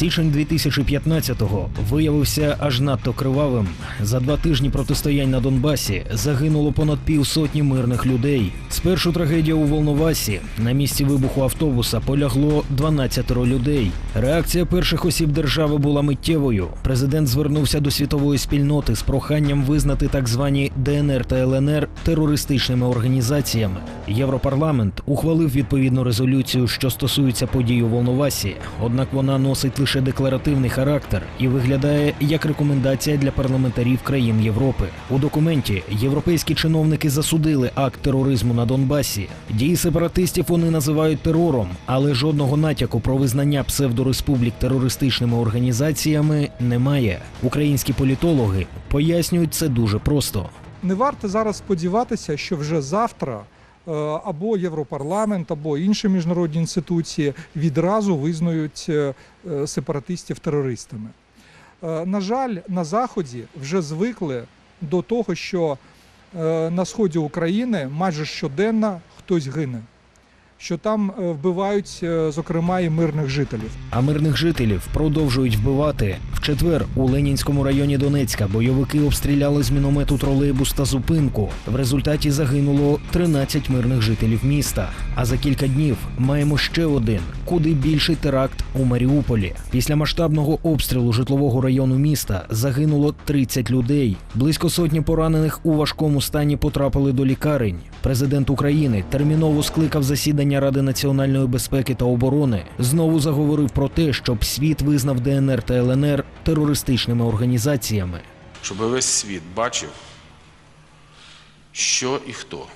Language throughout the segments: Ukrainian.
Січень 2015-го виявився аж надто кривавим. За два тижні протистоянь на Донбасі загинуло понад півсотні мирних людей. Спершу трагедія у Волновасі. На місці вибуху автобуса полягло 12 людей. Реакція перших осіб держави була миттєвою. Президент звернувся до світової спільноти з проханням визнати так звані ДНР та ЛНР терористичними організаціями. Європарламент ухвалив відповідну резолюцію, що стосується подій у Волновасі, однак вона носить лише декларативний характер і виглядає як рекомендація для парламентарів країн Європи. У документі європейські чиновники засудили акт тероризму на Донбасі. Дії сепаратистів вони називають терором, але жодного натяку про визнання псевдореспублік терористичними організаціями немає. Українські політологи пояснюють це дуже просто. Не варто зараз сподіватися, що вже завтра або Європарламент, або інші міжнародні інституції відразу визнають е, е, сепаратистів терористами. Е, На жаль, на Заході вже звикли до того, що е, на сході України майже щоденно хтось гине, що там е, вбивають, е, зокрема, і мирних жителів. А мирних жителів продовжують вбивати. В четвер у Ленінському районі Донецька бойовики обстріляли з міномету тролейбус та зупинку. В результаті загинуло 13 мирних жителів міста. А за кілька днів маємо ще один, куди більший теракт у Маріуполі. Після масштабного обстрілу житлового району міста загинуло 30 людей. Близько сотні поранених у важкому стані потрапили до лікарень. Президент України терміново скликав засідання Ради національної безпеки та оборони. Знову заговорив про те, щоб світ визнав ДНР та ЛНР терористичними організаціями. щоб весь світ бачив, що і хто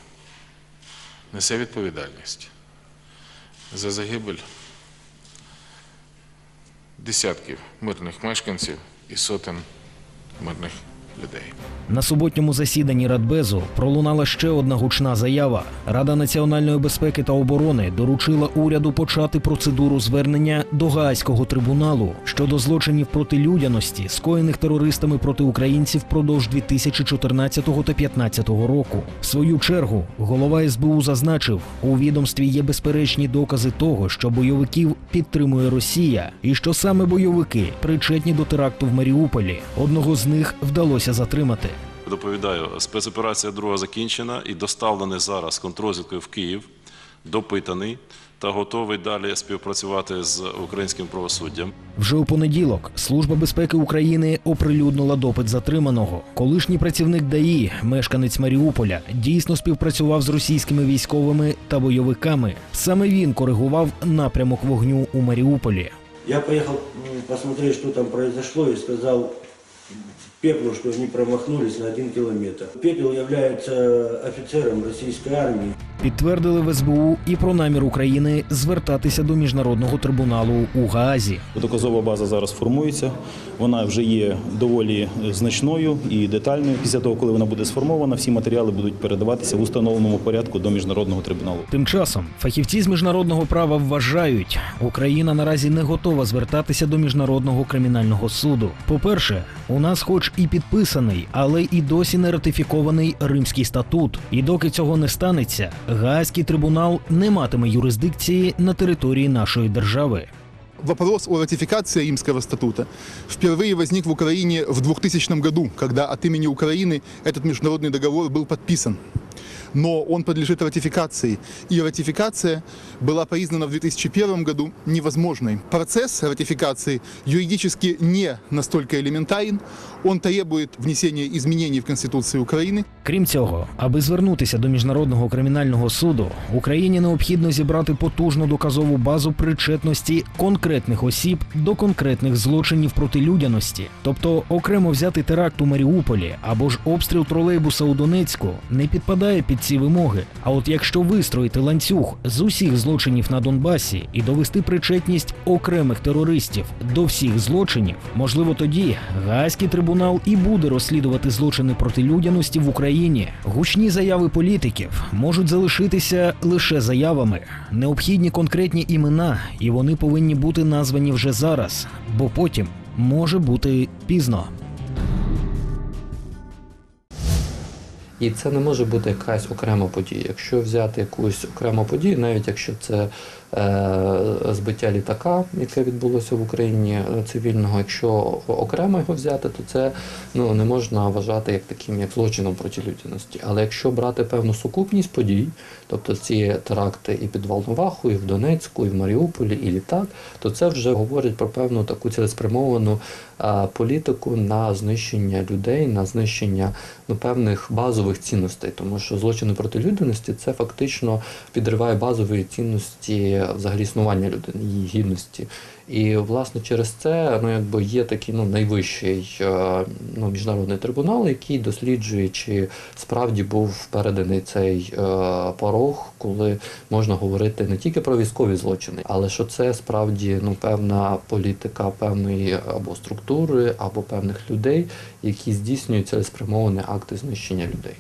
несе відповідальність за загибель десятків мирних мешканців і сотень мирних людей. На суботньому засіданні Радбезу пролунала ще одна гучна заява. Рада національної безпеки та оборони доручила уряду почати процедуру звернення до Гаазького трибуналу щодо злочинів проти людяності, скоєних терористами проти українців впродовж 2014 та 2015 року. В свою чергу голова СБУ зазначив, у відомстві є безперечні докази того, що бойовиків підтримує Росія, і що саме бойовики причетні до теракту в Маріуполі. Одного з них вдалося затримати. Доповідаю, спецоперація друга закінчена і доставлений зараз контррозвідкою в Київ, допитаний та готовий далі співпрацювати з українським правосуддям. Вже у понеділок Служба безпеки України оприлюднила допит затриманого. Колишній працівник ДАІ, мешканець Маріуполя, дійсно співпрацював з російськими військовими та бойовиками. Саме він коригував напрямок вогню у Маріуполі. Я поехал м, посмотреть, что там произошло, и сказал Пеплу, что они промахнулись на один километр. Пепел является офицером российской армии. Підтвердили в СБУ і про намір України звертатися до міжнародного трибуналу у Гаазі. Доказова база зараз формується. Вона вже є доволі значною і детальною. Після того, коли вона буде сформована, всі матеріали будуть передаватися в установленому порядку до міжнародного трибуналу. Тим часом фахівці з міжнародного права вважають, Україна наразі не готова звертатися до міжнародного кримінального суду. По-перше, у нас, хоч і підписаний, але і досі не ратифікований Римський статут. І доки цього не станеться, Гаазький трибунал не матиме юрисдикції на території нашої держави. Вопрос о ратификации Римского статута впервые возник в Украине в 2000 году, когда от имени Украины этот международный договор был подписан. Но он подлежит ратификации, и ратификация была признана в 2001 году невозможной. Процесс ратификации юридически не настолько элементарен, он требует внесения изменений в Конституцию Украины, Крім цього, аби звернутися до міжнародного кримінального суду, Україні необхідно зібрати потужну доказову базу причетності конкретних осіб до конкретних злочинів проти людяності. Тобто, окремо взяти теракт у Маріуполі або ж обстріл тролейбуса у Донецьку не підпадає під ці вимоги. А от якщо вистроїти ланцюг з усіх злочинів на Донбасі і довести причетність окремих терористів до всіх злочинів, можливо, тоді Гаазький трибунал і буде розслідувати злочини проти людяності в Україні. Гучні заяви політиків можуть залишитися лише заявами. Необхідні конкретні імена, і вони повинні бути названі вже зараз, бо потім може бути пізно. І це не може бути якась окрема подія. Якщо взяти якусь окрему подію, навіть якщо це е, збиття літака, яке відбулося в Україні е, цивільного, якщо окремо його взяти, то це ну, не можна вважати як таким як злочином проти людяності. Але якщо брати певну сукупність подій, тобто ці теракти і під Волноваху, і в Донецьку, і в Маріуполі, і літак, то це вже говорить про певну таку цілеспрямовану а, політику на знищення людей, на знищення ну, певних базових цінностей, тому що злочини проти людяності це фактично підриває базові цінності взагалі існування людини, її гідності. І власне через це ну якби є такий ну найвищий е, ну, міжнародний трибунал, який досліджує, чи справді був переданий цей е, порог, коли можна говорити не тільки про військові злочини, але що це справді ну певна політика певної або структури, або певних людей, які здійснюють цілеспрямовані акти знищення людей.